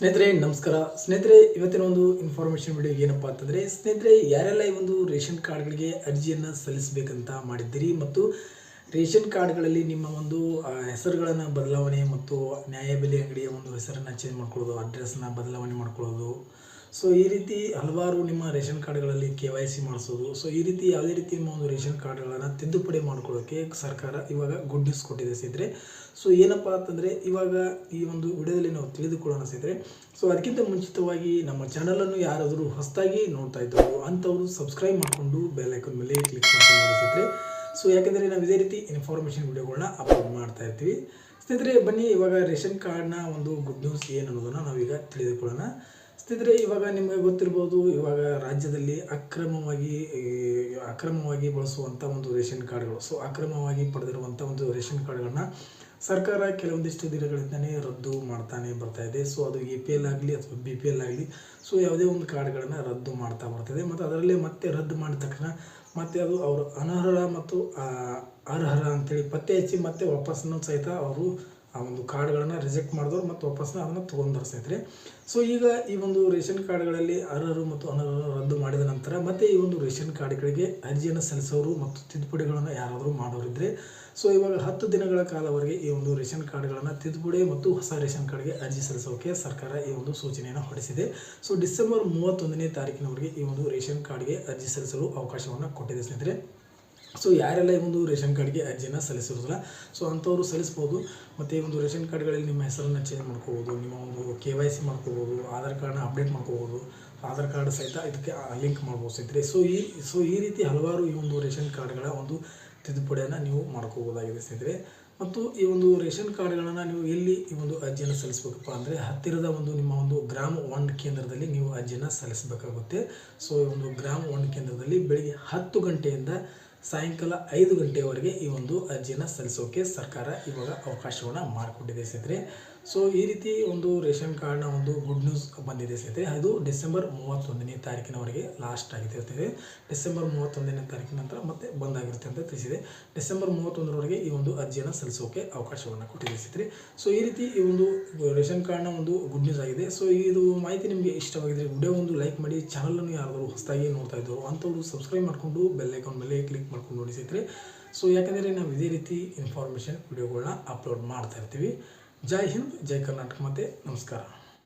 ಸ್ನೇಹಿತರೆ, ನಮಸ್ಕಾರ. ಸ್ನೇಹಿತರೆ, ಇವತ್ತಿನ ಒಂದು ಇನ್ಫಾರ್ಮೇಷನ್ ವಿಡಿಯೋ ಏನಪ್ಪಾ ಅಂತಂದರೆ, ಸ್ನೇಹಿತರೆ, ಯಾರೆಲ್ಲ ಈ ಒಂದು ರೇಷನ್ ಕಾರ್ಡ್ಗಳಿಗೆ ಅರ್ಜಿಯನ್ನು ಸಲ್ಲಿಸಬೇಕಂತ ಮಾಡಿದ್ದೀರಿ ಮತ್ತು ರೇಷನ್ ಕಾರ್ಡ್ಗಳಲ್ಲಿ ನಿಮ್ಮ ಒಂದು ಹೆಸರುಗಳನ್ನು ಬದಲಾವಣೆ ಮತ್ತು ನ್ಯಾಯಬೆಲೆ ಅಂಗಡಿಯ ಒಂದು ಹೆಸರನ್ನು ಚೇಂಜ್ ಮಾಡ್ಕೊಳ್ಳೋದು ಅಡ್ರೆಸ್ನ ಬದಲಾವಣೆ ಮಾಡ್ಕೊಳ್ಳೋದು ಸೊ ಈ ರೀತಿ ಹಲವಾರು ನಿಮ್ಮ ರೇಷನ್ ಕಾರ್ಡ್ಗಳಲ್ಲಿ ಕೆ ವೈ ಸಿ ಮಾಡಿಸೋದು. ಸೊ ಈ ರೀತಿ ಯಾವುದೇ ರೀತಿ ನಿಮ್ಮ ಒಂದು ರೇಷನ್ ಕಾರ್ಡ್ಗಳನ್ನು ತಿದ್ದುಪಡಿ ಮಾಡ್ಕೊಳ್ಳೋಕ್ಕೆ ಸರ್ಕಾರ ಇವಾಗ ಗುಡ್ ನ್ಯೂಸ್ ಕೊಟ್ಟಿದೆ ಸ್ನೇಹಿತರೆ ಸೊ ಏನಪ್ಪ ಅಂತಂದರೆ ಇವಾಗ ಈ ಒಂದು ವಿಡಿಯೋದಲ್ಲಿ ನಾವು ತಿಳಿದುಕೊಳ್ಳೋಣ ಸ್ನೇಹಿತರೆ ಸೊ ಅದಕ್ಕಿಂತ ಮುಂಚಿತವಾಗಿ ನಮ್ಮ ಚಾನಲನ್ನು ಯಾರಾದರೂ ಹೊಸದಾಗಿ ನೋಡ್ತಾ ಇದ್ದವರು ಅಂಥವರು ಸಬ್ಸ್ಕ್ರೈಬ್ ಮಾಡಿಕೊಂಡು ಬೆಲ್ ಮೇಲೆ ಕ್ಲಿಕ್ ಮಾಡ್ಕೊಂಡು ಸ್ನೇಹಿತರೆ ಸೊ ಯಾಕೆಂದರೆ ನಾವು ಇದೇ ರೀತಿ ಇನ್ಫಾರ್ಮೇಷನ್ ವಿಡಿಯೋಗಳನ್ನ ಅಪ್ಲೋಡ್ ಮಾಡ್ತಾ ಇರ್ತೀವಿ. ಸ್ನೇಹಿತರೆ ಬನ್ನಿ ಇವಾಗ ರೇಷನ್ ಕಾರ್ಡ್ನ ಒಂದು ಗುಡ್ ನ್ಯೂಸ್ ಏನು ಅನ್ನೋದನ್ನು ನಾವೀಗ ತಿಳಿದುಕೊಳ್ಳೋಣ. ಸ್ನೇಹಿತರೆ ಇವಾಗ ನಿಮಗೆ ಗೊತ್ತಿರ್ಬೋದು, ಇವಾಗ ರಾಜ್ಯದಲ್ಲಿ ಅಕ್ರಮವಾಗಿ ಅಕ್ರಮವಾಗಿ ಬಳಸುವಂಥ ಒಂದು ರೇಷನ್ ಕಾರ್ಡ್ಗಳು. ಸೊ ಅಕ್ರಮವಾಗಿ ಪಡೆದಿರುವಂಥ ಒಂದು ರೇಷನ್ ಕಾರ್ಡ್ಗಳನ್ನ ಸರ್ಕಾರ ಕೆಲವೊಂದಿಷ್ಟು ದಿನಗಳಿಂದನೇ ರದ್ದು ಮಾಡ್ತಾನೆ ಬರ್ತಾ ಇದೆ. ಸೊ ಅದು ಎ ಪಿ ಎಲ್ ಆಗಲಿ ಅಥವಾ ಬಿ ಪಿ ಎಲ್ ಆಗಲಿ ಸೊ ಯಾವುದೇ ಒಂದು ಕಾರ್ಡ್ಗಳನ್ನು ರದ್ದು ಮಾಡ್ತಾ ಬರ್ತಾಯಿದೆ ಮತ್ತು ಅದರಲ್ಲೇ ಮತ್ತೆ ರದ್ದು ಮಾಡಿದ ತಕ್ಷಣ ಮತ್ತೆ ಅದು ಅವರು ಅನರ್ಹ ಮತ್ತು ಅರ್ಹರ ಅಂತೇಳಿ ಪತ್ತೆ ಹಚ್ಚಿ ಮತ್ತೆ ವಾಪಸ್ಸನ್ನು ಸಹಿತ ಅವರು ಆ ಒಂದು ಕಾರ್ಡ್ಗಳನ್ನು ರಿಜೆಕ್ಟ್ ಮಾಡಿದವರು ಮತ್ತು ವಾಪಸ್ನ ಅದನ್ನು ತೊಗೊಂಡ್ರು ಸ್ನೇಹಿತರೆ ಸೊ ಈಗ ಈ ಒಂದು ರೇಷನ್ ಕಾರ್ಡ್ಗಳಲ್ಲಿ ಅರ್ಹರು ಮತ್ತು ಅನರ್ಹರು ರದ್ದು ಮಾಡಿದ ನಂತರ ಮತ್ತೆ ಈ ಒಂದು ರೇಷನ್ ಕಾರ್ಡ್ಗಳಿಗೆ ಅರ್ಜಿಯನ್ನು ಸಲ್ಲಿಸೋರು ಮತ್ತು ತಿದ್ದುಪಡಿಗಳನ್ನು ಯಾರಾದರೂ ಮಾಡೋರಿದ್ರೆ ಸೊ ಇವಾಗ ಹತ್ತು ದಿನಗಳ ಕಾಲವರೆಗೆ ಈ ಒಂದು ರೇಷನ್ ಕಾರ್ಡ್ಗಳನ್ನು ತಿದ್ದುಪಡಿ ಮತ್ತು ಹೊಸ ರೇಷನ್ ಕಾರ್ಡ್ಗೆ ಅರ್ಜಿ ಸಲ್ಲಿಸೋಕೆ ಸರ್ಕಾರ ಈ ಒಂದು ಸೂಚನೆಯನ್ನು ಹೊರಡಿಸಿದೆ. ಸೊ ಡಿಸೆಂಬರ್ ಮೂವತ್ತೊಂದನೇ ತಾರೀಕಿನವರೆಗೆ ಈ ಒಂದು ರೇಷನ್ ಕಾರ್ಡ್ಗೆ ಅರ್ಜಿ ಸಲ್ಲಿಸಲು ಅವಕಾಶವನ್ನು ಕೊಟ್ಟಿದೆ ಸ್ನೇಹಿತರೆ. ಸೊ ಯಾರೆಲ್ಲ ಈ ಒಂದು ರೇಷನ್ ಕಾರ್ಡ್ಗೆ ಅರ್ಜಿನ ಸಲ್ಲಿಸಿರೋದಿಲ್ಲ ಸೊ ಅಂಥವ್ರು ಸಲ್ಲಿಸ್ಬೋದು. ಮತ್ತು ಈ ಒಂದು ರೇಷನ್ ಕಾರ್ಡ್ಗಳಲ್ಲಿ ನಿಮ್ಮ ಹೆಸರನ್ನು ಚೇಂಜ್ ಮಾಡ್ಕೋಬೋದು, ನಿಮ್ಮ ಒಂದು ಕೆ ವೈ ಸಿ ಮಾಡ್ಕೋಬೋದು, ಆಧಾರ್ ಕಾರ್ಡ್ನ ಅಪ್ಡೇಟ್ ಮಾಡ್ಕೋಬೋದು, ಆಧಾರ್ ಕಾರ್ಡ್ ಸಹಿತ ಇದಕ್ಕೆ ಲಿಂಕ್ ಮಾಡ್ಬೋದು ಸ್ನೇಹಿತರೆ. ಸೊ ಈ ಸೊ ಈ ರೀತಿ ಹಲವಾರು ಈ ಒಂದು ರೇಷನ್ ಕಾರ್ಡ್ಗಳ ಒಂದು ತಿದ್ದುಪಡಿಯನ್ನು ನೀವು ಮಾಡ್ಕೋಬೋದಾಗಿದೆ ಸ್ನೇಹಿತರೆ. ಮತ್ತು ಈ ಒಂದು ರೇಷನ್ ಕಾರ್ಡ್ಗಳನ್ನು ನೀವು ಎಲ್ಲಿ ಈ ಒಂದು ಅರ್ಜಿಯನ್ನು ಸಲ್ಲಿಸಬೇಕಪ್ಪ ಅಂದರೆ, ಹತ್ತಿರದ ಒಂದು ನಿಮ್ಮ ಒಂದು ಗ್ರಾಮ ಒನ್ ಕೇಂದ್ರದಲ್ಲಿ ನೀವು ಅರ್ಜಿಯನ್ನು ಸಲ್ಲಿಸಬೇಕಾಗುತ್ತೆ. ಸೊ ಈ ಒಂದು ಗ್ರಾಮ ಒನ್ ಕೇಂದ್ರದಲ್ಲಿ ಬೆಳಿಗ್ಗೆ ಹತ್ತು ಗಂಟೆಯಿಂದ ಸಾಯಂಕಾಲ ಐದು ಗಂಟೆಯವರೆಗೆ ಈ ಒಂದು ಅರ್ಜಿಯನ್ನು ಸಲ್ಲಿಸೋಕೆ ಸರ್ಕಾರ ಇವಾಗ ಅವಕಾಶವನ್ನು ಮಾಡಿಕೊಟ್ಟಿದೆ ಸ್ನೇಹಿತರೆ. ಸೊ ಈ ರೀತಿ ಒಂದು ರೇಷನ್ ಕಾರ್ಡ್ನ ಒಂದು ಗುಡ್ ನ್ಯೂಸ್ ಬಂದಿದೆ ಸ್ನೇಹಿತರೆ. ಅದು ಡಿಸೆಂಬರ್ ಮೂವತ್ತೊಂದನೇ ತಾರೀಕಿನವರೆಗೆ ಲಾಸ್ಟ್ ಆಗಿರ್ತದೆ ಡಿಸೆಂಬರ್ ಮೂವತ್ತೊಂದನೇ ತಾರೀಕಿನ ನಂತರ ಮತ್ತೆ ಬಂದಾಗಿರುತ್ತೆ ಅಂತ ತಿಳಿಸಿದೆ. ಡಿಸೆಂಬರ್ ಮೂವತ್ತೊಂದರವರೆಗೆ ಈ ಒಂದು ಅರ್ಜಿಯನ್ನು ಸಲ್ಲಿಸೋಕೆ ಅವಕಾಶವನ್ನು ಕೊಟ್ಟಿದೆ ಸ್ನೇಹಿತರೆ. ಸೊ ಈ ರೀತಿ ಈ ಒಂದು ರೇಷನ್ ಕಾರ್ಡ್ನ ಒಂದು ಗುಡ್ ನ್ಯೂಸ್ ಆಗಿದೆ. ಸೊ ಇದು ಮಾಹಿತಿ ನಿಮಗೆ ಇಷ್ಟವಾಗಿದ್ರೆ ವಿಡಿಯೋ ಒಂದು ಲೈಕ್ ಮಾಡಿ, ಚಾನಲನ್ನು ಯಾರಾದರೂ ಹೊಸದಾಗಿ ನೋಡ್ತಾ ಇದ್ದರು ಅಂಥವ್ರು ಸಬ್ಸ್ಕ್ರೈಬ್ ಮಾಡಿಕೊಂಡು ಬೆಲ್ ಐಕಾನ್ ಮೇಲೆ ಕ್ಲಿಕ್ ಮಾಡ್ಕೊಂಡು ನೋಡಿ ಸ್ನೇಹಿತರೆ. ಸೊ ಯಾಕಂದರೆ ನಾವು ಇದೇ ರೀತಿ ಇನ್ಫಾರ್ಮೇಷನ್ ವಿಡಿಯೋಗಳನ್ನ ಅಪ್ಲೋಡ್ ಮಾಡ್ತಾ ಇರ್ತೀವಿ. ಜೈ ಹಿಂದ್ ಜೈ ಕರ್ನಾಟಕ ಮತ್ತೆ ನಮಸ್ಕಾರ